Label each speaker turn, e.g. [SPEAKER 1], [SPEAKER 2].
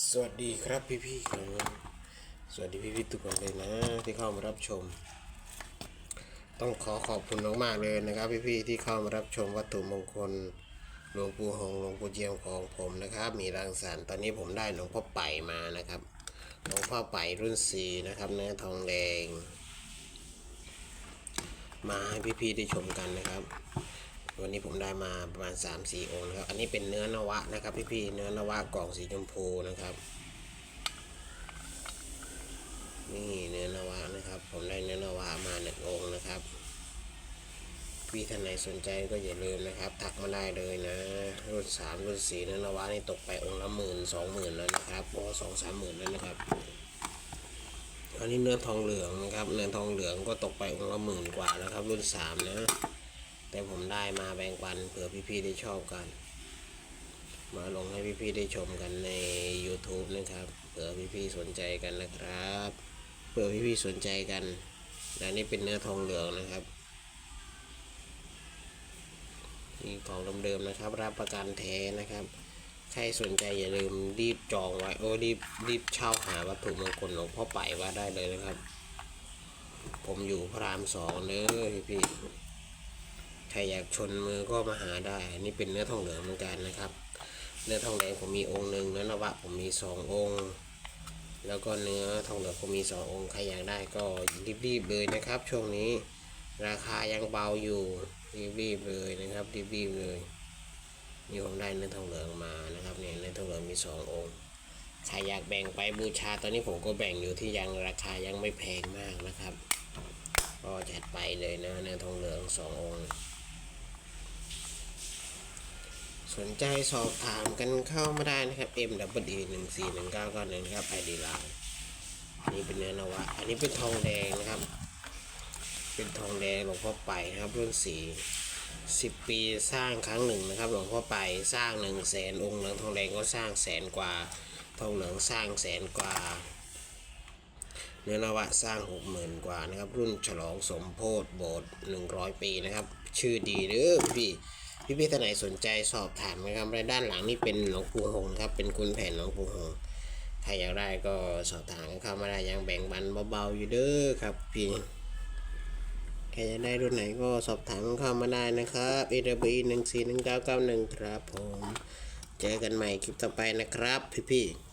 [SPEAKER 1] สวัสดีครับพี่ๆครับสวัสดีพี่ๆทุกคนเลยนะ ที่เข้ามารับชม ต้องขอขอบคุณมากๆเลยนะครับ พี่ๆที่เข้ามารับชมวัตถุมงคลหลวงปู่หงหลวงปู่เจียมของผมนะครับ มีรังสรรค์ตอนนี้ผมได้หลวงพ่อไปมานะครับหลวงพ่อไปรุ่นสีนะครับเนื้อทองแดง มาให้พี่ๆได้ชมกันนะครับ วันนี้ผมได้มาประมาณ 3-4 องค์นะครับ อันนี้เป็นเนื้อนวะนะครับพี่ๆ เนื้อนวะกล่องสีชมพูนะครับ นี่เนื้อนวะนะครับ ผมได้เนื้อนวะมาหนึ่งองค์นะครับ พี่ท่านไหนสนใจก็อย่าลืมนะครับ ทักมาได้เลยนะ รุ่นสามรุ่นสี่เนื้อนวะนี่ตกไปองค์ละหมื่นสองหมื่นแล้วนะครับโอ้สองสามหมื่นแล้วนะครับอันนี้เนื้อทองเหลืองนะครับ เนื้อทองเหลืองก็ตกไปองค์ละหมื่นกว่าแล้วครับ รุ่นสามนะ แต่ผมได้มาแบ่งปันเผื่อพี่ๆได้ชอบกัน มาลงให้พี่ๆได้ชมกันใน YouTube นะครับเผื่อพี่ๆสนใจกันนะครับเผื่อพี่ๆสนใจกันและนี่เป็นเนื้อทองเหลืองนะครับนี่ของเดิมๆนะครับ รับประกันแท้นะครับใครสนใจอย่าลืมรีบจองไว้โอ้รีบรีบเช่าหาวัตถุมงคลหลวงพ่อไปว่าได้เลยนะครับ ผมอยู่พระรามสองเด้อพี่ๆ ใครอยากชนมือก็มาหาได้ นี่เป็นเนื้อทองเหลืองเหมือนกันนะครับ เนื้อทองแดงผมมีองค์หนึ่งเนื้อนวะผมมีสององค์ แล้วก็เนื้อทองเหลืองผมมีสององค์ ใครอยากได้ก็รีบๆเลยนะครับ ช่วงนี้ราคายังเบาอยู่รีบๆเลยนะครับรีบๆเลยนี่ผมได้เนื้อทองเหลืองมานะครับเนี่ยเนื้อทองเหลืองมีสององค์ใครอยากแบ่งไปบูชาตอนนี้ผมก็แบ่งอยู่ที่ยังราคายังไม่แพงมากนะครับ ก็จัดไปเลยนะเนื้อทองเหลืองสององค์ สนใจสอบถามกันเข้ามาได้นะครับ M W E หนึ่งสี่หนึ่งเก้าเก้าหนึ่งครับไอดีไลน์นี่เป็นเนื้อนวะ อันนี้เป็นทองแดงนะครับ เป็นทองแดงหลวงพ่อไปนะครับรุ่นสีสิบปีสร้างครั้งหนึ่งนะครับ หลวงพ่อไปสร้างหนึ่งแสนองค์เหลืองทองแดงก็สร้างแสนกว่า ทองเหลืองสร้างแสนกว่า เนื้อนวะสร้างหกหมื่นกว่านะครับ รุ่นฉลองสมโพธิโบสถ์หนึ่งร้อยปีนะครับ ชื่อดีเด้อพี่ พี่พี่ท่านไหนสนใจสอบถามนะครับและด้านหลังนี่เป็นหลวงปู่หงส์ครับ เป็นคุณแผนหลวงปู่หงส์ใครอยากได้ก็สอบถามเข้ามาได้ยังแบ่งบันเบาๆอยู่เด้อครับพี่ใครอยากได้รุ่นไหนก็สอบถามเข้ามาได้นะครับ a w e หนึ่งสี่หนึ่งเก้าเก้าหนึ่งครับผม เจอกันใหม่คลิปต่อไปนะครับพี่ๆ